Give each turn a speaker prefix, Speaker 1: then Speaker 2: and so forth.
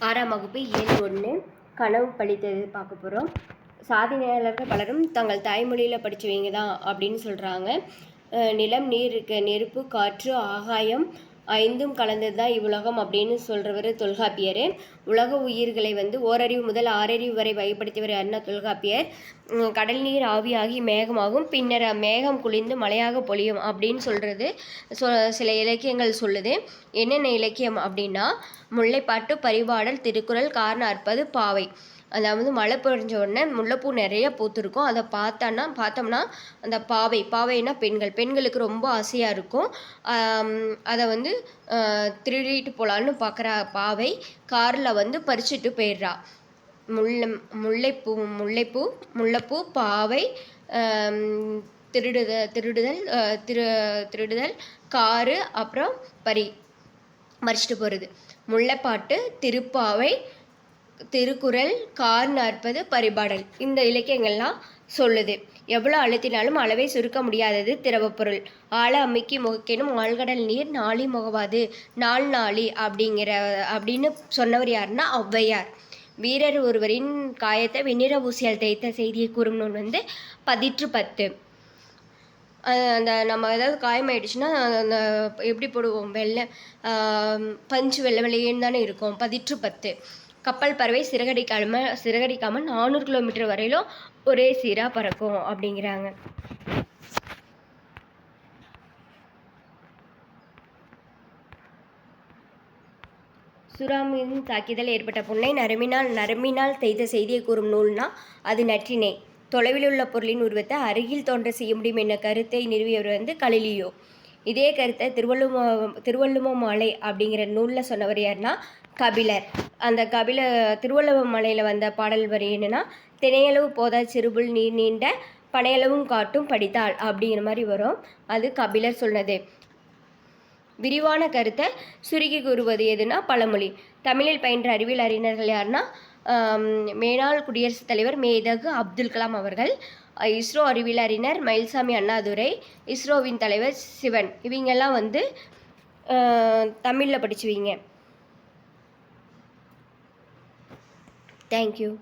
Speaker 1: ஆறாம் வகுப்பு இயல் ஒன்று கனவு பழித்தது பார்க்க போகிறோம் சாதனையாளர்கள் பலரும் தங்கள் தாய்மொழியில் படித்தவங்க தான் அப்படின்னு சொல்கிறாங்க நிலம் நீர் இருக்க நெருப்பு காற்று ஆகாயம் ஐந்தும் கலந்தது தான் இவ்வுலகம் அப்படின்னு சொல்கிறவர் தொல்காப்பியர். உலக உயிர்களை வந்து ஓரறிவு முதல் ஆறறிவு வரை வகைப்படுத்தியவர் அண்ணா தொல்காப்பியர். கடல் நீர் ஆவியாகி மேகமாகும். பின்னர் மேகம் குளிர்ந்து மழையாக பொழியும் அப்படின்னு சொல்கிறது சொ சில இலக்கியங்கள் சொல்லுது. என்னென்ன இலக்கியம் அப்படின்னா முல்லைப்பாட்டு பரிபாடல் திருக்குறள் காரண அற்பது பாவை. அதாவது மழை பொழிஞ்ச உடனே முல்லைப்பூ நிறைய பூத்துருக்கும். அதை பார்த்தோன்னா பார்த்தோம்னா அந்த பாவை பாவைன்னா பெண்கள். பெண்களுக்கு ரொம்ப ஆசையாக இருக்கும். அதை வந்து திருடிட்டு போகலான்னு பார்க்குற பாவை. காரில் வந்து பறிச்சுட்டு போயிடுறா. முல்லை முல்லைப்பூ முல்லைப்பூ முல்லைப்பூ பாவை திருடுத திருடுதல் திரு திருடுதல் காரு அப்புறம் பறி மறிச்சிட்டு போகிறது முல்லைப்பாட்டு திருப்பாவை திருக்குறள் கார் நாற்பது பரிபாடல். இந்த இலக்கியங்கள்லாம் சொல்லுது. எவ்வளோ அழுத்தினாலும் அளவை சுருக்க முடியாதது திரவப்பொருள் ஆழ அமுக்கி முகக்கேனும் ஆழ்கடல் நீர் நாளி முகவாது. நாள் நாளி அப்படிங்கிற அப்படின்னு சொன்னவர் யாருன்னா ஔவையார். வீரர் ஒருவரின் காயத்தை வெண்ணிற ஊசியால் தேய்த்த செய்தியை கூறும் நூல் வந்து பதிற்று பத்து. அந்த நம்ம ஏதாவது காயமாயிடுச்சுன்னா அந்த எப்படி போடுவோம்? வெள்ளை பஞ்சு வெள்ளை வெளியேன்னு தானே இருக்கும்? பதிற்று பத்து. கப்பல் பறவை சிறகடிக்காம சிறகடிக்காமல் நானூறு கிலோமீட்டர் வரையிலும் ஒரே சீராக பறக்கும் அப்படிங்கிறாங்க. சுறாமியின் தாக்கிதல் ஏற்பட்ட புண்ணை நரம்பினால் நரம்பினால் செய்த செய்தியை கூறும் நூல்னா அது நற்றினை. தொலைவில் உள்ள பொருளின் உருவத்தை அருகில் தோன்ற செய்ய முடியும் என்ற கருத்தை நிறுவியவர் வந்து கலிலியோ. இதே கருத்தை திருவள்ளுவ திருவள்ளுவ மாலை அப்படிங்கிற நூலில் சொன்னவர் யாருன்னா கபிலர். அந்த கபில திருவள்ளுவ மலையில் வந்த பாடல் வரி என்னன்னா தினையளவு போதா சிறுபுல் நீர் நீண்ட பனையளவும் காட்டும் படித்தாள் அப்படிங்கிற மாதிரி வரும். அது கபிலர் சொன்னது விரிவான கருத்தை சுருக்கி கூறுவது எதுனா பழமொழி. தமிழில் பயின்ற அறிவியல் அறிஞர்கள் யாருன்னா மேனாள் குடியரசுத் தலைவர் மேதகு அப்துல் கலாம் அவர்கள் இஸ்ரோ அறிவியல் அறிஞர் மயில்சாமி அண்ணாதுரை இஸ்ரோவின் தலைவர் சிவன். இவங்கெல்லாம் வந்து தமிழில் படிச்சுவீங்க. Thank you.